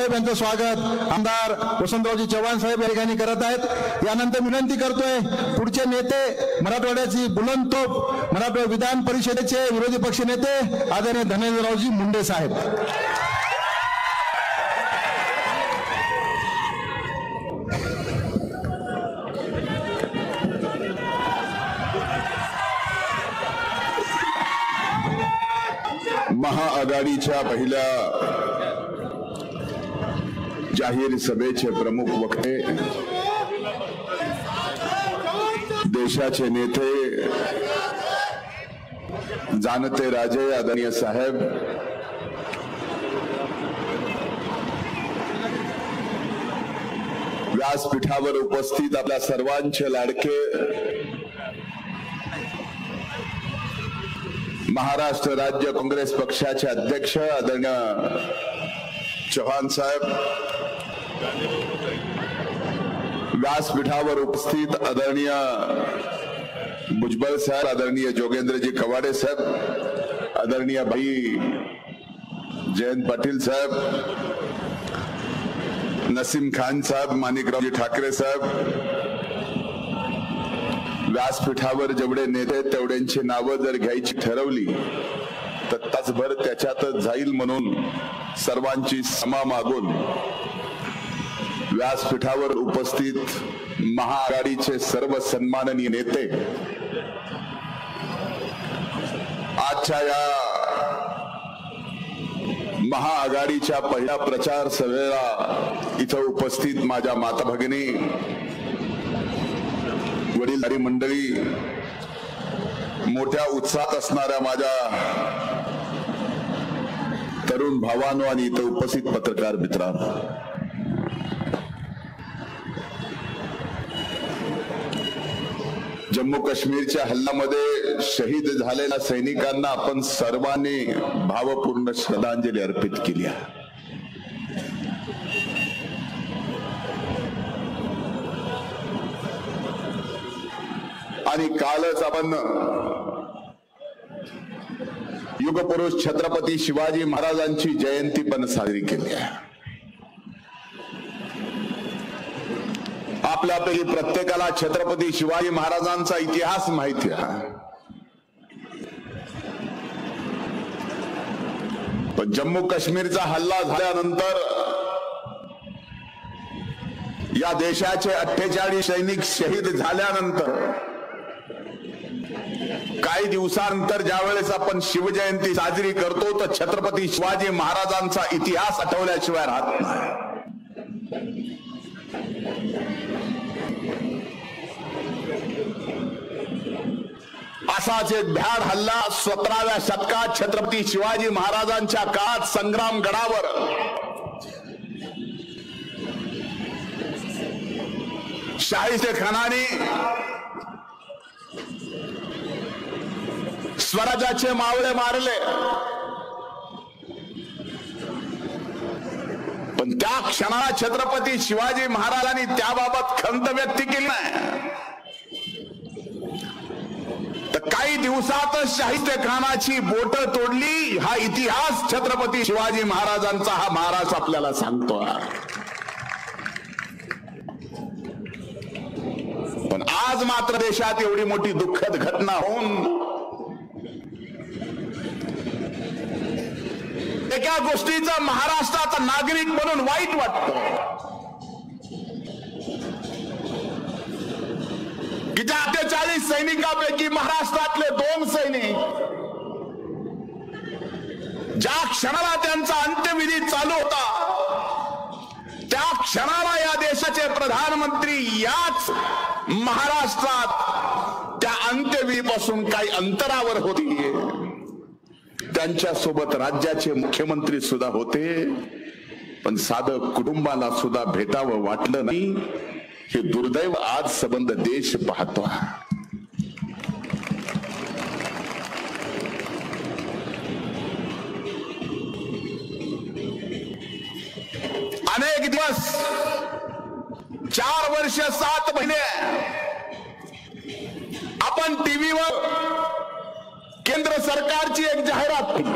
साहेब यांचं स्वागत. आमदार वसंतरावजी चव्हाण साहेब या ठिकाणी करत आहेत. यानंतर विनंती करतोय पुढचे नेते मराठवाड्याची बुलंद तोप मराठवाडा विधान परिषदेचे विरोधी पक्ष नेते आदरणीय धनेंद्ररावजी मुंडे साहेब. महाआघाडीच्या पहिल्या जाहीर सभेचे प्रमुख वक्ते देशाचे नेते जाणते राजे आदरणीय साहेब व्यासपीठावर उपस्थित आपल्या सर्वांचे लाडके महाराष्ट्र राज्य काँग्रेस पक्षाचे अध्यक्ष आदरणीय चव्हाण साहेब व्यासपीठावर उपस्थित आदरणीय भुजबळ साहेब आदरणीय जोगेंद्रजी कवाडे साहेब आदरणीय भाई जयंत पाटील साहेब नसीम खान साहेब माणिकरावजी ठाकरे साहेब व्यासपीठावर जेवढे नेते तेवढ्यांची नावं जर घ्यायची ठरवली तर तासभर त्याच्यातच जाईल म्हणून सर्वांची समा मागून व्यासपीठावर उपस्थित महाआघाडीचे सर्व सन्माननीय नेते आजच्या या महाआघाडीच्या पहिल्या प्रचार सभेला इथं उपस्थित माझ्या माता भगिनी वडीलधारी मंडळी मोठ्या उत्साहात असणाऱ्या माझ्या तरुण भावानो आणि इथं उपस्थित पत्रकार मित्रांनो जम्मू काश्मीरच्या हल्ल्यामध्ये शहीद झालेल्या सैनिकांना आपण सर्वांनी भावपूर्ण श्रद्धांजली अर्पित केली आहे. आणि कालच आपण युगपुरुष छत्रपती शिवाजी महाराजांची जयंती पण साजरी केली आहे. आपल्यापैकी प्रत्येकाला छत्रपती शिवाजी महाराजांचा इतिहास माहिती आहे. पण जम्मू काश्मीरचा हल्ला झाल्यानंतर या देशाचे अठ्ठेचाळीस सैनिक शहीद झाल्यानंतर काही दिवसानंतर ज्यावेळेस आपण शिवजयंती साजरी करतो तर छत्रपती शिवाजी महाराजांचा इतिहास आठवल्याशिवाय राहत नाही. असाच एक भ्याड हल्ला सतराव्या शतकात छत्रपती शिवाजी महाराजांच्या काळात संग्राम गडावर. शाहिस्ते खानाने स्वराज्याचे मावळे मारले. पण त्या क्षणाला छत्रपती शिवाजी महाराजांनी त्याबाबत खंत व्यक्त केली नाही. तर काही दिवसातच शाहिस्ते खानाची बोट तोडली. हा इतिहास छत्रपती शिवाजी महाराजांचा हा महाराज आपल्याला सांगतो. पण आज मात्र देशात एवढी मोठी दुःखद घटना होऊन एका गोष्टीचा महाराष्ट्राचा नागरिक म्हणून वाईट वाटत. की त्या अठ्ठेचाळीस सैनिकापैकी महाराष्ट्रातले दोन सैनिक ज्या क्षणाला त्यांचा अंत्यविधी चालू होता त्या क्षणाला या देशाचे प्रधानमंत्री याच महाराष्ट्रात त्या अंत्यविधीपासून काही अंतरावर होती. त्यांच्यासोबत राज्याचे मुख्यमंत्री सुद्धा होते. पण साध कुटुंबाला सुद्धा भेटावं वाटलं नाही. हे दुर्दैव आज संबंध देश पाहतो. अनेक दिवस चार वर्ष सात महिने आपण टीव्हीवर केंद्र सरकारची एक जाहिरात. केली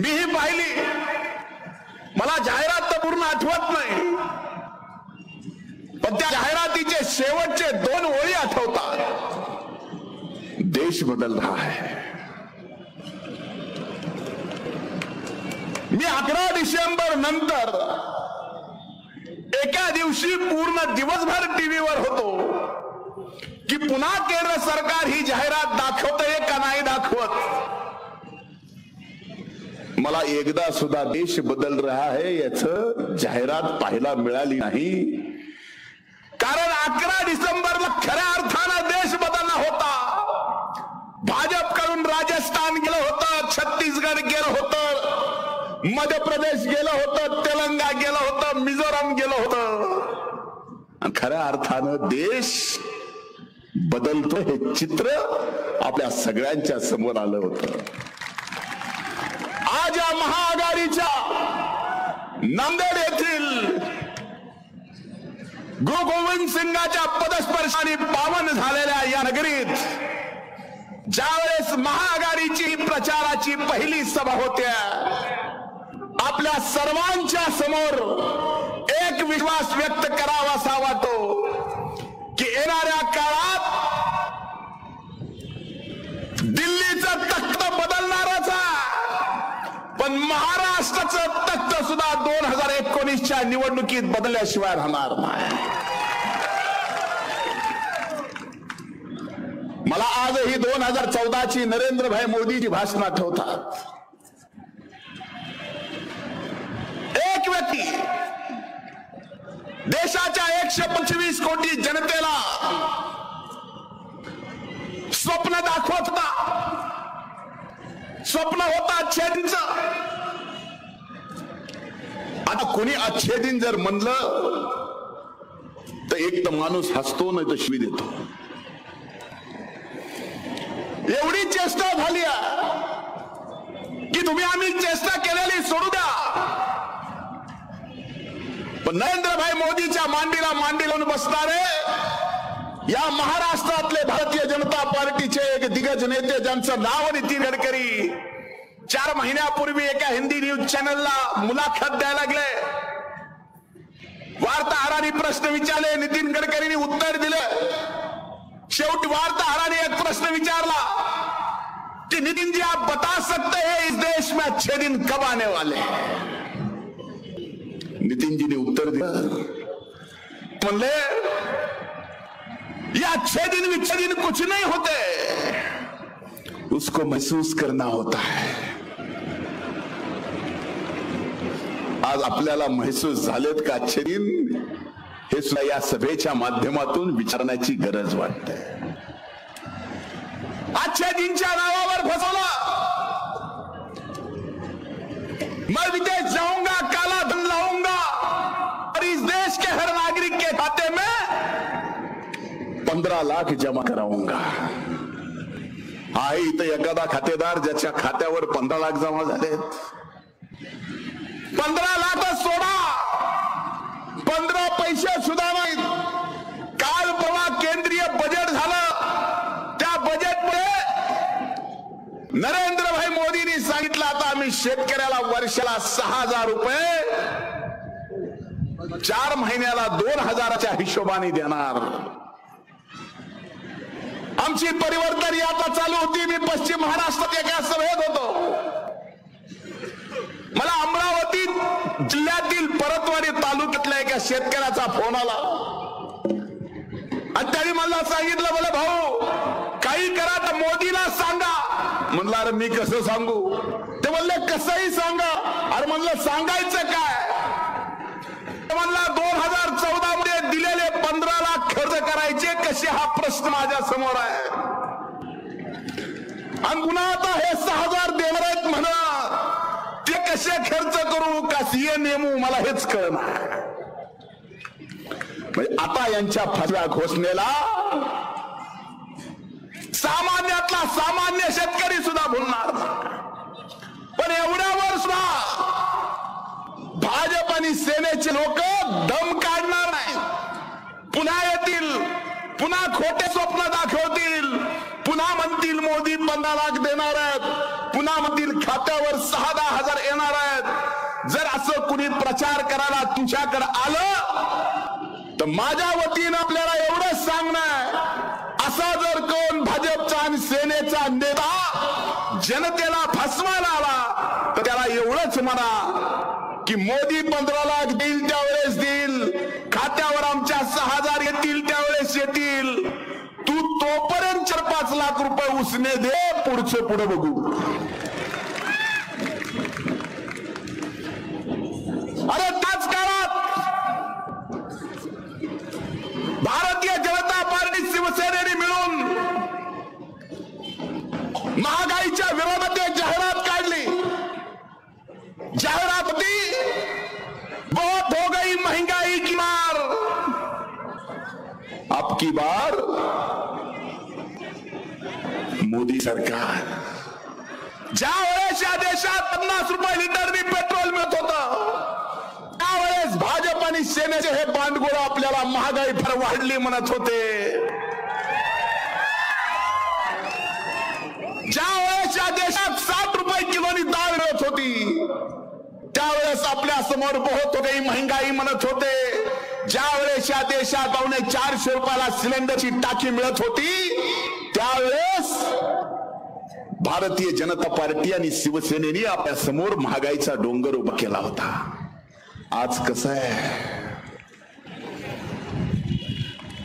मीही पाहिली. मला जाहिरात तर पूर्ण आठवत नाही. पण त्या जाहिरातीचे शेवटचे दोन ओळी आठवतात. देश बदल रहा है मी अकरा डिसेंबर नंतर एका दिवशी पूर्ण दिवसभर टीव्हीवर होतो. पुन्हा केंद्र सरकार ही जाहिरात दाखवतंय का नाही दाखवत? मला एकदा सुद्धा देश बदल रहा है याच जाहिरात पाहायला मिळाली नाही. कारण अकरा डिसेंबरला खऱ्या अर्थानं देश बदलला होता. भाजपकडून राजस्थान गेलं होतं छत्तीसगड गेलं होतं मध्य प्रदेश गेलं होतं तेलंगा गेलं होतं मिझोराम गेलं होतं. खऱ्या अर्थानं देश बदलतो हे चित्र आपल्या सगळ्यांच्या समोर आलं होतं. आज या महाआघाडीच्या नांदेड येथील गुरु गोविंद सिंगाच्या पदस्पर्शाने पावन झालेल्या या नगरीत ज्यावेळेस महाआघाडीची प्रचाराची पहिली सभा होत्या आपल्या सर्वांच्या समोर एक विश्वास व्यक्त करा सुद्धा दोन हजार एकोणीसच्या निवडणुकीत बदलल्याशिवाय राहणार नाही. मला आजही दोन हजार चौदाची नरेंद्रभाई मोदीची भाषण आठवतात एक व्यक्ती देशाच्या एकशे पंचवीस कोटी जनतेला स्वप्न दाखवत होता. स्वप्न होता अच्छेदींच आता कोणी अच्छेदीन जर म्हणलं तर एक तर माणूस हसतो नाही तर शिवी देतो. एवढी चेष्टा झाली की तुम्ही आम्ही चेष्टा केलेली सोडू द्या. पण नरेंद्रभाई मोदीच्या मांडीला मांडी लावून बसणारे या महाराष्ट्रातले भारतीय जनता पार्टीचे एक दिग्गज नेते ज्यांचं नाव नितीन गडकरी चार महिन्यापूर्वी एका हिंदी न्यूज चॅनलला मुलाखत द्यायला लागले. वार्ताहरांनी प्रश्न विचारले नितीन गडकरींनी उत्तर दिलं. शेवटी वार्ताहराने एक प्रश्न विचारला कि नितिन जी आप बता सकते हैं इस देश में अच्छे दिन कब आने वाले हैं? नितिन जी ने उत्तर दिलं म्हणले ये अच्छे दिन विच्छे दिन कुछ नहीं होते। उसको महसूस करना होता है। आज आपल्याला महसूस झालेत का अच्छे हे सुद्धा या सभेच्या माध्यमातून विचारण्याची गरज वाटते. अच्छे दिनच्या नावावर फसवला. मैं विदेश जाऊंगा काला धन लाऊंगा. और इस देश के हर नागरिक के खाते में पंधरा लाख जमा कराऊंगा. आहे इथं एखादा खातेदार ज्याच्या खात्यावर पंधरा लाख जमा झालेत. पंधरा लाखच सोडा. पंधरा पैसे सुद्धा नाहीत. काल परवा केंद्रीय बजेट झालं. त्या बजेटमुळे नरेंद्रभाई मोदींनी सांगितलं आता आम्ही शेतकऱ्याला वर्षाला सहा हजार रुपये चार महिन्याला दोन हजाराच्या हिशोबाने देणार. आमची परिवर्तन यात्रा चालू होती. मी पश्चिम महाराष्ट्रात एका सभेत होतो. मला अमरावती जिल्ह्यातील परतवाडी तालुक्यातल्या एका शेतकऱ्याचा फोन आला. आणि त्याने मला सांगितलं बोले भाऊ काही करा तर मोदीला सांगा. म्हणलं अरे मी कसं सांगू? ते म्हणले कसंही सांगा. अरे म्हणलं सांगायचं काय? ते म्हणला दोन हजार चौदा मध्ये दिलेले पंधरा लाख खर्च करायचे कसे हा प्रश्न माझ्यासमोर आहे? आणि पुन्हा आता हे सहा हजार देणार आहेत म्हणा. कसे खर्च करू का सीए नेमू मला हेच कळणार म्हणजे आता यांच्या फसव्या घोषणेला सामान्यातला सामान्य शेतकरी सुद्धा भुलणार पण एवढ्यावर सुद्धा भाजप आणि सेनेचे लोक दम काढणार नाही पुन्हा येतील पुन्हा खोटे स्वप्न दाखवतील पुन्हा म्हणतील मोदी पंधरा लाख देणार आहेत. जीवनामधील खात्यावर सहा दहा हजार येणार आहेत. जर असं कुणी प्रचार करायला तुमच्याकडे आलं तर माझ्या वतीनं आपल्याला एवढंच सांगणं असा जर कोण भाजपचा आणि सेनेचा नेता जनतेला फसवायला आला तर त्याला एवढंच म्हणा की मोदी पंधरा लाख देईल त्यावेळेस देईल खात्यावर आमच्या सहा हजार येतील त्यावेळेस येतील. तू तोपर्यंत चार पाच लाख रुपये उसने दे पुढचं पुढे बघू. अरे त्याच काळात भारतीय जनता पार्टी शिवसेनेने मिळून महागाईच्या विरोधात एक जाहिरात काढली. जाहिरात होती बहुत हो गई महंगाई की मार. अब की बार मोदी सरकार. ज्या वेळेस या देशात पन्नास रुपये लिटरनी पेट्रोल मिळत होतं त्यावेळेस भाजप आणि सेनेचे हे बांडगोळ आपल्याला महागाई फार वाढली म्हणत होते. ज्या वेळेस या देशात साठ रुपये किलोनी डाळ मिळत होती त्यावेळेस आपल्यासमोर बहुत होते महंगाई म्हणत होते. ज्या वेळेस या देशात पावणे चारशे रुपयाला सिलेंडरची टाकी मिळत होती त्यावेळेस भारतीय जनता पार्टी आणि शिवसेनेने आपल्यासमोर महागाईचा डोंगर उभा केला होता. आज कसं आहे?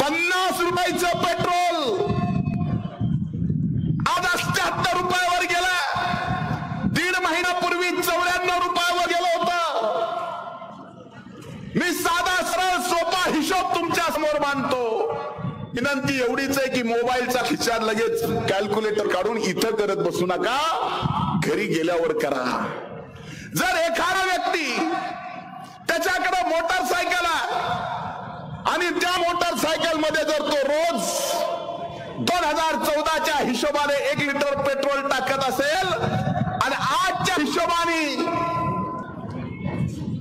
पन्नास रुपयाचं पेट्रोल! आज अष्ट्याहत्तर रुपयावर गेला. दीड महिन्यापूर्वी चौऱ्याण्णव रुपयावर गेलं होतं. मी साधा सरळ सोपा हिशोब तुमच्यासमोर मांडतो. विनंती एवढीच आहे की मोबाईलचा खिशात लगेच कॅल्क्युलेटर काढून इथं करत बसू नका. घरी गेल्यावर करा. जर एखादा व्यक्ती त्याच्याकडे मोटरसायकल आहे. आणि त्या मोटरसायकलमध्ये जर तो रोज दोन हजार चौदाच्या हिशोबाने एक लिटर पेट्रोल टाकत असेल आणि आजच्या हिशोबाने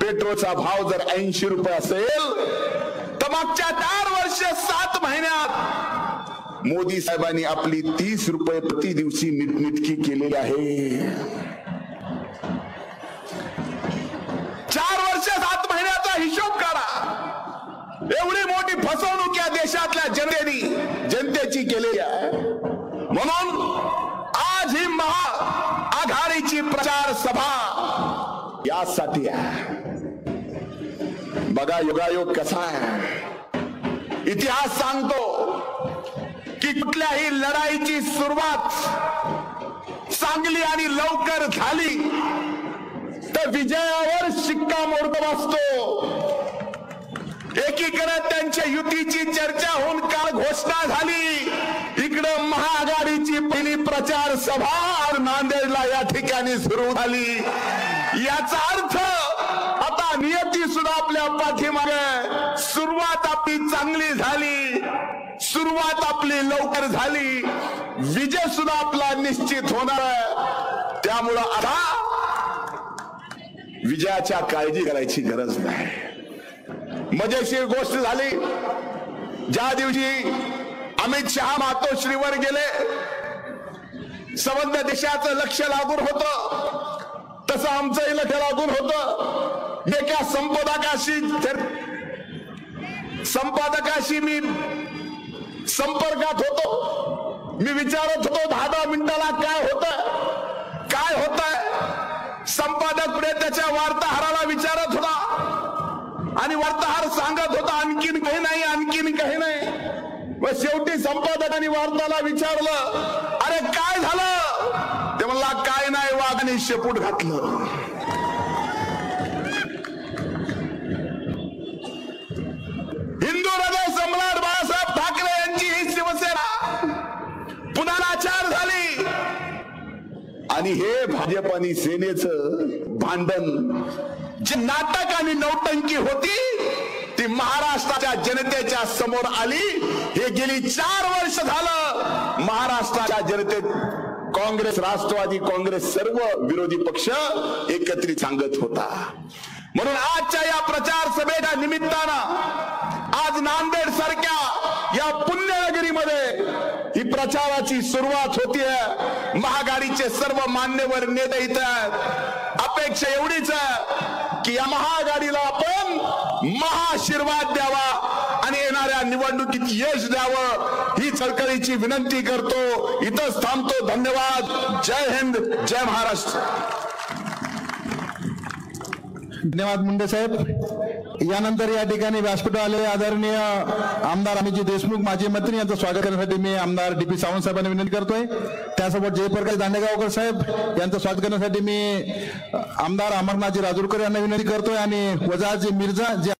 पेट्रोलचा भाव जर ऐंशी रुपये असेल तर मागच्या चार वर्ष सात महिन्यात मोदी साहेबांनी आपली तीस रुपये प्रति दिवशी मिटमिटकी केलेली आहे. एवढी मोठी फसवणूक या देशातल्या जनतेने जनतेची केलेली आहे. म्हणून आज ही महा आघाडीची प्रचार सभा यासाठी आहे. बघा योगायोग कसा आहे. इतिहास सांगतो की कुठल्याही लढाईची सुरुवात चांगली आणि लवकर झाली तर विजयावर शिक्कामोर्तब असतो. एकीकडे त्यांच्या युतीची चर्चा होऊन काल घोषणा झाली. इकडं महाआघाडीची पहिली प्रचार सभा नांदेडला या ठिकाणी सुरू झाली. याचा अर्थ आता नियती सुद्धा आपल्या पाठीमागे. सुरुवात आपली चांगली झाली. सुरुवात आपली लवकर झाली. विजय सुद्धा आपला निश्चित होणार आहे. त्यामुळं आता विजयाच्या काळजी करायची गरज नाही. मजेशीर गोष्ट झाली. ज्या दिवशी अमित शहा मातोश्रीवर गेले संबंध देशाचं लक्ष लागून होत. तसं आमचंही लक्ष लागून होत. एका संपादकाशी संपादकाशी मी संपर्कात होतो. मी विचारत होतो दहा दहा मिनिटाला काय होत? काय होत संपादक पुढे त्याच्या वार्ताहराला विचारत होता. आणि वार्ताहर सांगत होता आणखीन काही नाही आणखीन काही नाही. व शेवटी संपादकाने वार्ताला विचारलं अरे काय झालं? ते म्हणला काय नाही वाघाने शेपूट घातलं. हिंदू हृदय सम्राट बाळासाहेब ठाकरे यांची ही शिवसेना पुन्हा नाचार झाली. आणि हे भाजप आणि सेनेचं भांडण जे नाटक आणि नौटंकी होती ती महाराष्ट्राच्या जनतेच्या समोर आली. हे गेली चार वर्ष झालं महाराष्ट्राच्या जनतेत काँग्रेस राष्ट्रवादी काँग्रेस सर्व विरोधी पक्ष एकत्रित सांगत होता. म्हणून आजच्या या प्रचार सभेच्या निमित्तानं आज नांदेड सारख्या या पुण्यनगरीमध्ये ही प्रचाराची सुरुवात होतीये. महागाडीचे सर्व मान्यवर नेते इथं अपेक्षा एवढीच आहे. की या महाआघाडीला आपण महाशीर्वाद द्यावा आणि येणाऱ्या निवडणुकीत यश द्यावं ही सरकारीची विनंती करतो. इथंच थांबतो. धन्यवाद. जय हिंद. जय महाराष्ट्र. धन्यवाद मुंडे साहेब. यानंतर या ठिकाणी व्यासपीठ आले आदरणीय आमदार अमितजी देशमुख माजी मंत्री यांचं स्वागत करण्यासाठी मी आमदार डी पी सावंत साहेबांना विनंती करतोय. त्यासोबत जयप्रकाश दांडेगावकर साहेब यांचं स्वागत करण्यासाठी मी आमदार अमरनाथजी राजूरकर यांना विनंती करतोय आणि वजाजी मिर्झा जे